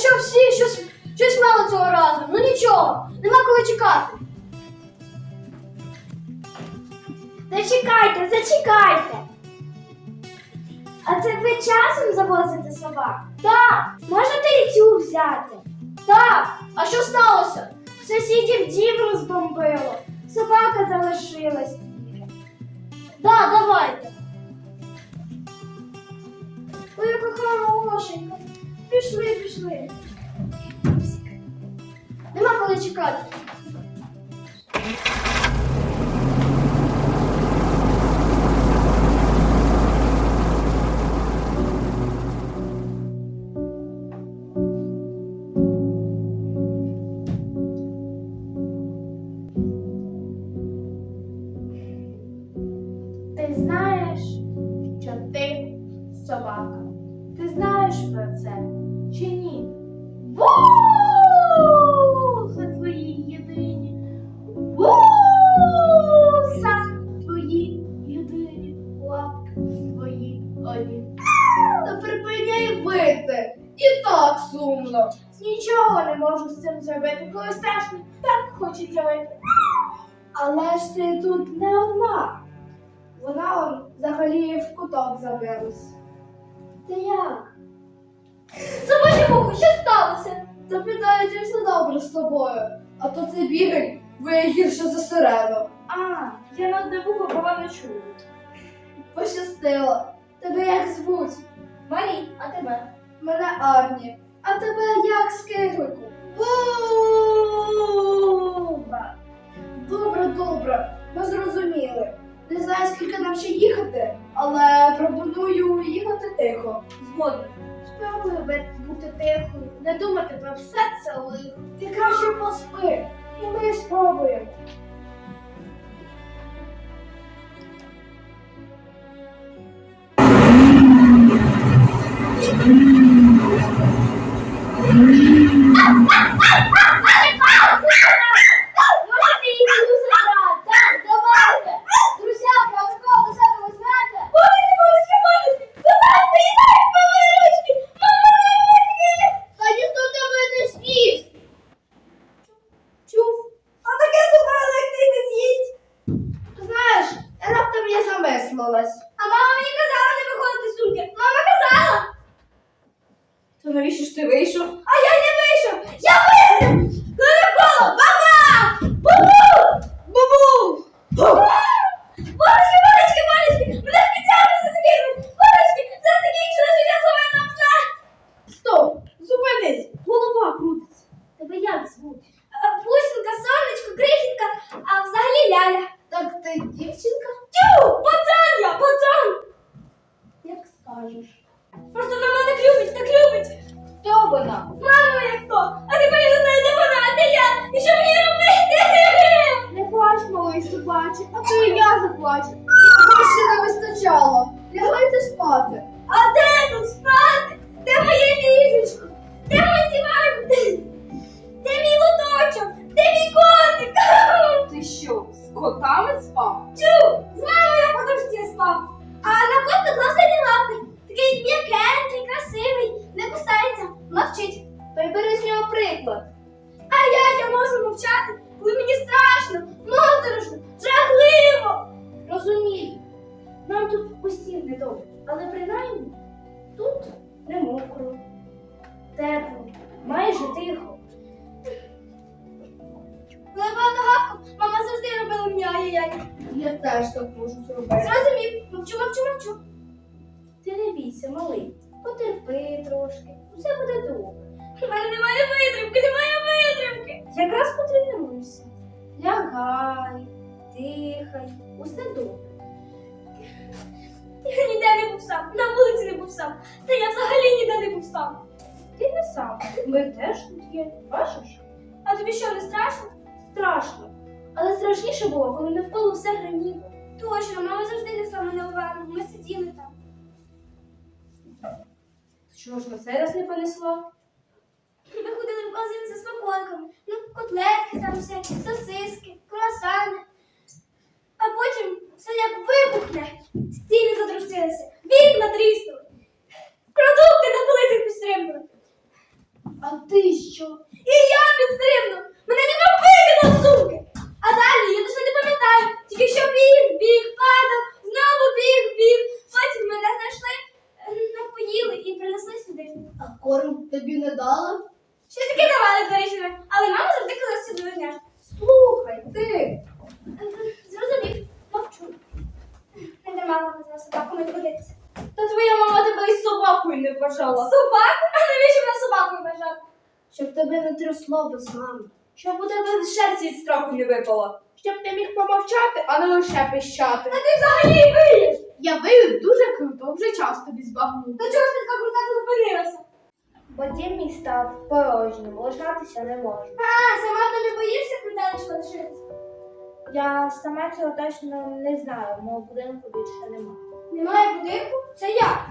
що всі щось, щось мало цього разу? Ну нічого, нема коли чекати. Зачекайте, зачекайте. А це ви часом завозите собак? Так. Можете і цю взяти? Так. А що сталося? Сусідів дім розбомбило. Собака залишилась. Да, давайте. Ой, яка хорошенька. Пішли, пішли. Нема коли чекати. Тобою, а то цей бігель ви гірше за сирену. А, я на одне вухо погано чую. Пощастило. Тебе як звуть? Марій, а тебе? Мене Арні. А тебе як з киглику? Буба. Добре, добре. Ми зрозуміли. Не знаю, скільки нам ще їхати, але пропоную їхати тихо. Згодом. Спробую бути тихою, не думати про все це лихо. Ти краще поспи, і ми спробуємо. Замислилась. А мама мені казала не виходити з сумки. Мама казала. То навіщо ж ти вийшов? А я не вийшов! Я вийшов! Коля-кола! Баба! Бубу! Бубу! Бабочки, бабочки, бабочки! Мене спеціально закинули! Бабочки, це закінчилось, що я зловила на пса! Стоп! Зупинись! Голова крутиться. Тебе як звуть? Пусінка, сонечко, крихітка, а взагалі ляля. Так ти дівчинка? Котами спав? Чу! З мамою я подушці спав. А на кот задні лапи. Такий м'якенький, красивий, не кусається, мовчить. Прибери з нього приклад. А як я можу мовчати, коли мені страшно, моторошно, жахливо. Розумію. Нам тут усім недобре, але принаймні тут не мокро, тепло, майже тихо. Коли була на гавку, мама завжди робила мені ай-яй-яй. Я теж так можу зробити. Зрозумів, мовчу, мовчу, мовчу. Ти не бійся, малий. Потерпи трошки. Все буде добре. У мене немає витримки, немає витримки. Якраз потренуєшся. Лягай, дихай, усе добре. Я ніде не був сам, на вулиці не був сам. Та я взагалі ніде не був сам. Ти не сам. Ми теж тут є. Бачиш? А тобі що, не страшно? Страшно. Але страшніше було, коли навколо все гриміло. Точно, мама завжди несла мене уверху. Ми сиділи там. Чого ж на цей раз не понесло? Ми ходили магазин за смаколиками. Ну, котлетки, там всякі, сосиски, круасани. А потім все як вибухне, стіни затрусилися, вікна тріснули, продукти на полицях підстрибнули. А ти що? І я підстрибну! Мене не викинув з сумки! А далі я точно не пам'ятаю, тільки що біг, біг, падав, знову біг, біг. Потім мене знайшли, е, напоїли і принесли сюди. А корм тобі не дали? Щось таке давали коричневе, але мама завжди казала сюди верняш. Слухай, ти. Зрозумів, мовчу. Не дарма мама казала собаку не доводиться. Та твоя мама тебе із собакою не бажала. Собаку? А навіщо вона собакою бажала? Щоб тебе не без мами. Щоб у тебе шерсть від страху не випала. Щоб ти міг помовчати, а не лише пищати. А ти взагалі виєш! Я вию дуже круто, вже час тобі збагнути. Та чого ж ти така крута зупинилася? Бо дім мій став порожнім, лишатися не можу. А, сама ти не боїшся крутелечко лишитися? Я сама цього точно не знаю, мого будинку більше немає. Немає будинку? Це як?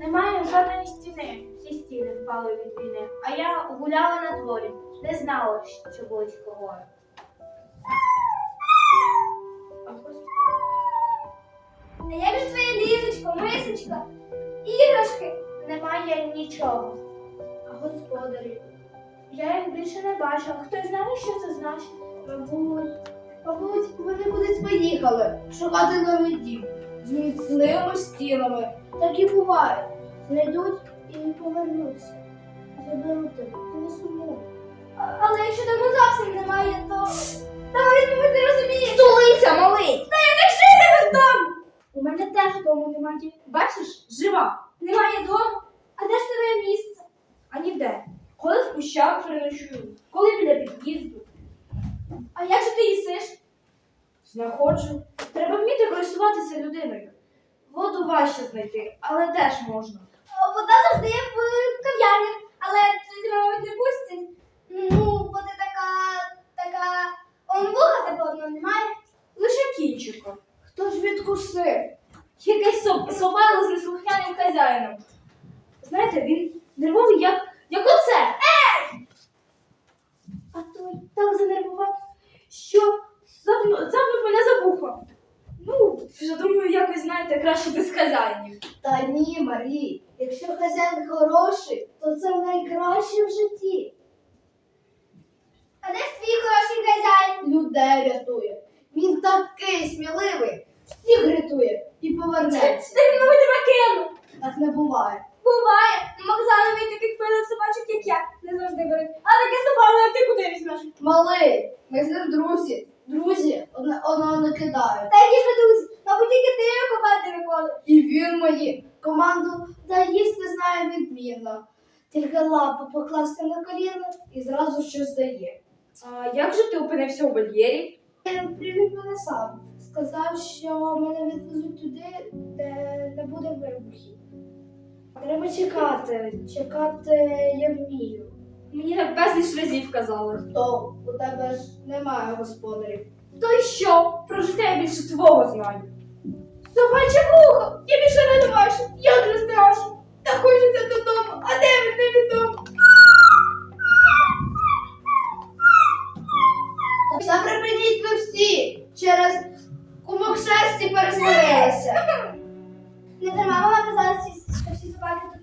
Немає жодної стіни. Всі стіни впали від війни. А я гуляла на дворі, не знала, що близько гори. А як же твоє ліжечко, мисочка, іграшки? Немає нічого. А господарі. Я їх більше не бачила. Хтось знає, що це значить? Мабуть, мабуть, вони кудись поїхали шукати новий дім з міцними стінами. Так і буває. Знайдуть і повернуться. Заберуть тебе, не сумуй. Але якщо там зовсім немає, то. Та ви не розумієте. Столиця, малий! Та я не жити без дому! У мене теж дому немає. Бачиш, жива. Немає дому. А де ж твоє місце? А ніде. Коли в кущах переночую, коли біля під'їзду. А як же ти їсиш? Знаходжу. Треба вміти користуватися людиною. Воду важче знайти, але теж можна. Вода завжди в кав'ярнях, але тебе, мабуть, не пустять. Ну, бо ти така, така. Он вуха тебе одного немає. Лише кінчиком. Хто ж відкусив? Якийсь соб- собака з неслухняним хазяїном. Знаєте, він нервовий, як, як оце. А той так занервував, що запнув, запнув мене за вухо. Ну, вже думаю, якось, знаєте, краще без хазяїнів. Та ні, Марі. Якщо хазяїн хороший, то це найкраще в житті. А де ж твій хороший хазяїн? Людей рятує. Він такий сміливий, всіх рятує і повернеться. Ти він, мабуть, тебе кинув. Так не буває. Буває, на Максанові таких пилих собачок, як я, не завжди беруть. А таке собаку, як ти куди візьмеш? Малий, друзі. Друзі одного не кидають. Та які ж друзі? Мабуть, тільки ти його копати виходить. І він мої команду та їсти знає відмінно. Тільки лапу покласти на коліно і зразу щось дає. А як же ти опинився у вольєрі? Він привів мене сам. Сказав, що мене відвезуть туди, де не буде вибухів. Треба чекати. Чекати я вмію. Мені так безліч разів казали. То у тебе ж немає господарів. То й що? Про життя я більше твого знаю. Собаче вухо! Я більше не бачу! Як не страшно! Та хочеться додому, а де він невідомо? Та припиніть ви всі! Через кумок шерсті пересварилися. Не дарма мама казала, що всі собаки тупі.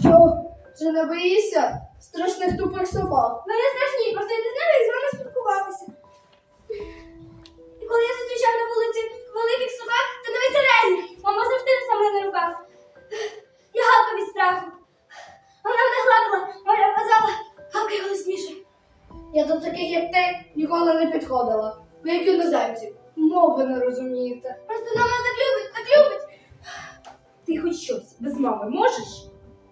Що? Вже не боїшся страшних тупих собак? Мене страшні, просто я не знаю, як з вами спілкуватися. І коли я зустрічав на вулиці великих собак, то не витирезні. Мама завжди несла мене на руках. Я гавка від страху. Вона мене гладила, Маля казала, гавкай голосніше. Я до таких, як ти, ніколи не підходила. Ви як іноземці, мови не розумієте. Просто вона мене так любить, так любить. Тихо, хоч щось без мами можеш?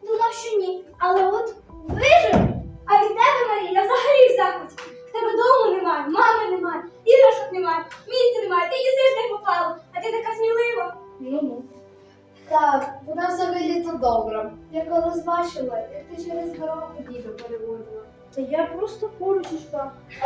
Думав, що ні. Але от вижив. А від тебе, Марія, взагалі в захваті. В тебе дому немає, мами немає, іграшок немає, місця немає, ти їсиш не попало, а ти така смілива. Ну ну. Так, вона взагалі то добра. Я колись бачила, як ти через дорогу діду переводила. Та я просто поруч ішла. А а,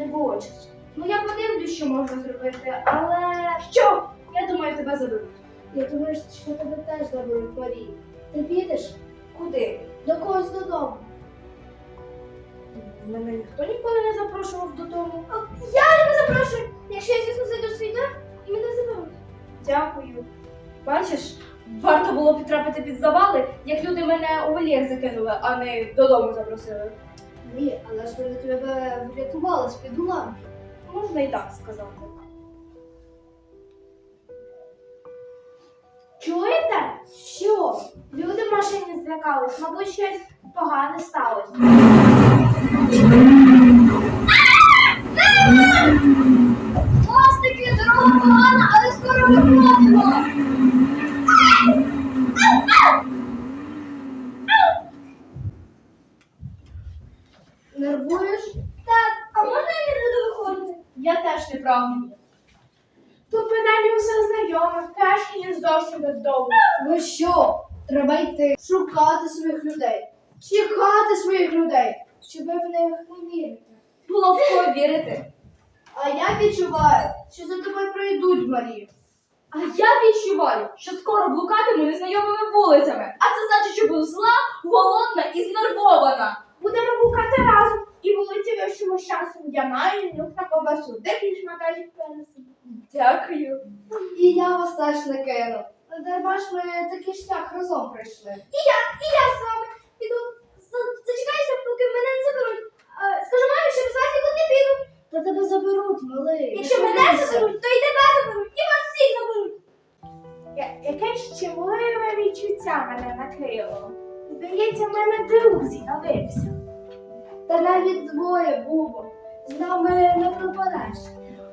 Не було часу. Ну я подивлюсь, що можна зробити, але що? Я думаю, тебе заберуть. Я думаю, що тебе теж заберуть Марії. Ти підеш Куди? до когось додому. Мене ніхто ніколи не запрошував додому. Я тебе запрошую, якщо я звісно зайду в дом і мене заберуть. Дякую. Бачиш, варто було підтрапити під завали, як люди мене у вольєр закинули, а не додому запросили. Ні, але ж вони тебе врятували з-під уламки. Можна і так сказати. Чуєте? Що? Люди в машині злякались, мабуть, щось погане сталося. Пластики, дорога погана, але скоро виходимо. Нервуєш? Так, а можна я не буду виходити? Я теж не прагну. Тут принаймні усе знайоме, краще, ніж зовсім без дому. Ви що? Треба йти, шукати своїх людей, чекати своїх людей, щоб ви в них не вірите. Було в кого вірити. А я відчуваю, що за тобою прийдуть Марію. А я відчуваю, що скоро блукатиму незнайомими вулицями. А це значить, що буду зла, голодна і знервована. Будемо блукати разом вищому з часом. Я маю нюх на ковбасу. Де твій шматочок перенесу? Дякую. І я вас теж не кину. Дарма ж ми такий шлях разом пройшли. І я, і я з вами піду. За- Зачекаюся, поки мене не заберуть. А, Скажу мамі, що без вас нікуди не піду. Та тебе заберуть, малий. Якщо не мене хвилюйся. заберуть, то і тебе заберуть, і вас всіх заберуть. Якесь чимливе відчуття мене накрило. Здається, в мене друг з'явився. Та навіть двоє бубо. З нами не пропадеш.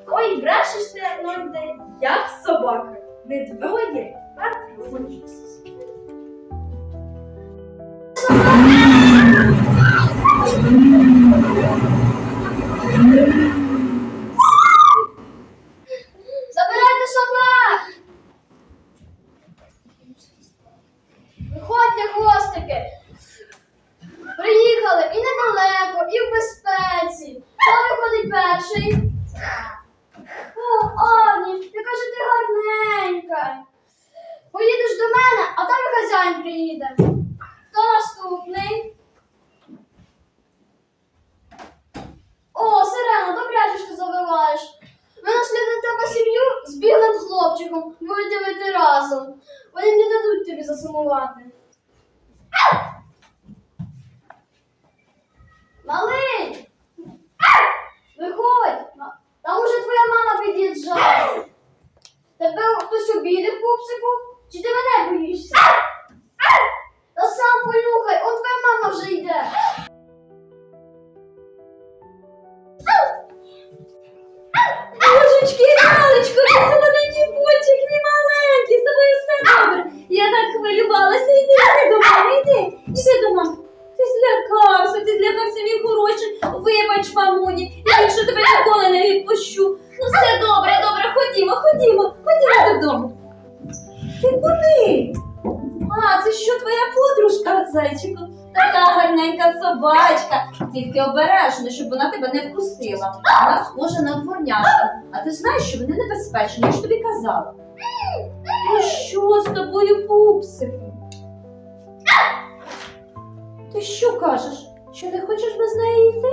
Ой, брешеш ти, Норде, як собака. Не двоє, а троє. Забирайте собак! Виходьте, хвостики! Приїхали і недалеко, і в безпеці. Хто виходить перший? О, Ані, яка ж ти гарненька. Поїдеш до мене, а там хазяїн приїде. Хто наступний? О, Сирена, добряче ти завиваєш. Ми наслідуємо тебе сім'ю з білим хлопчиком. Будете вийти разом. Вони не дадуть тобі засумувати. Малий! Виходь! Там уже твоя мама під'їжджає. Тебе хтось обідав, пупсику? Чи ти зайчику? Така гарненька собачка. Тільки обережно, щоб вона тебе не вкусила. Вона схожа на дворняшку. А ти знаєш, що вони небезпечні, я ж тобі казала. Ну що з тобою, пупсику? Ти що кажеш? Що не хочеш без неї йти?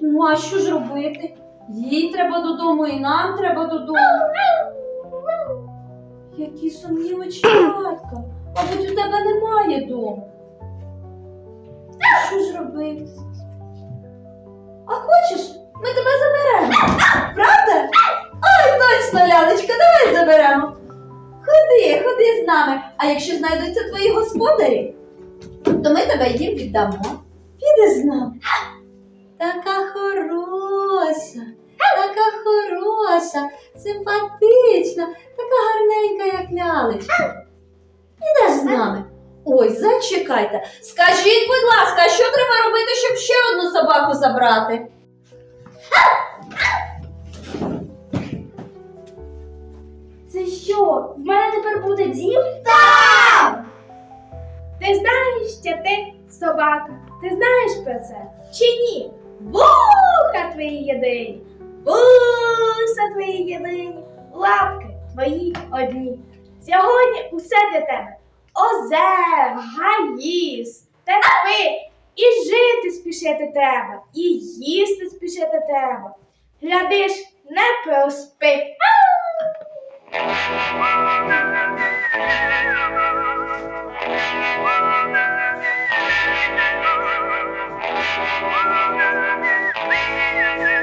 Ну, а що ж робити? Їй треба додому, і нам треба додому. Які сумні оченятка. Мабуть, у тебе немає дому. Що ж робити? А хочеш, ми тебе заберемо. Правда? Ой, точно, лялечка, давай заберемо. Ходи, ходи з нами. А якщо знайдуться твої господарі, то ми тебе їм віддамо. Підеш з нами. Така хороша, така хороша, симпатична, така гарненька, як лялечка. Підеш з нами. Ой, зачекайте. Скажіть, будь ласка, що треба робити, щоб ще одну собаку забрати? Це що? В мене тепер буде дім? Так! Ти знаєш, що ти собака? Ти знаєш про це? Чи ні? Вуха твої єдині, вуса твої єдині, лапки твої одні. Сьогодні усе для тебе озер, гаї, степи. І жити спішити треба, і їсти спішити треба. Глядиш, не проспи. Thank you.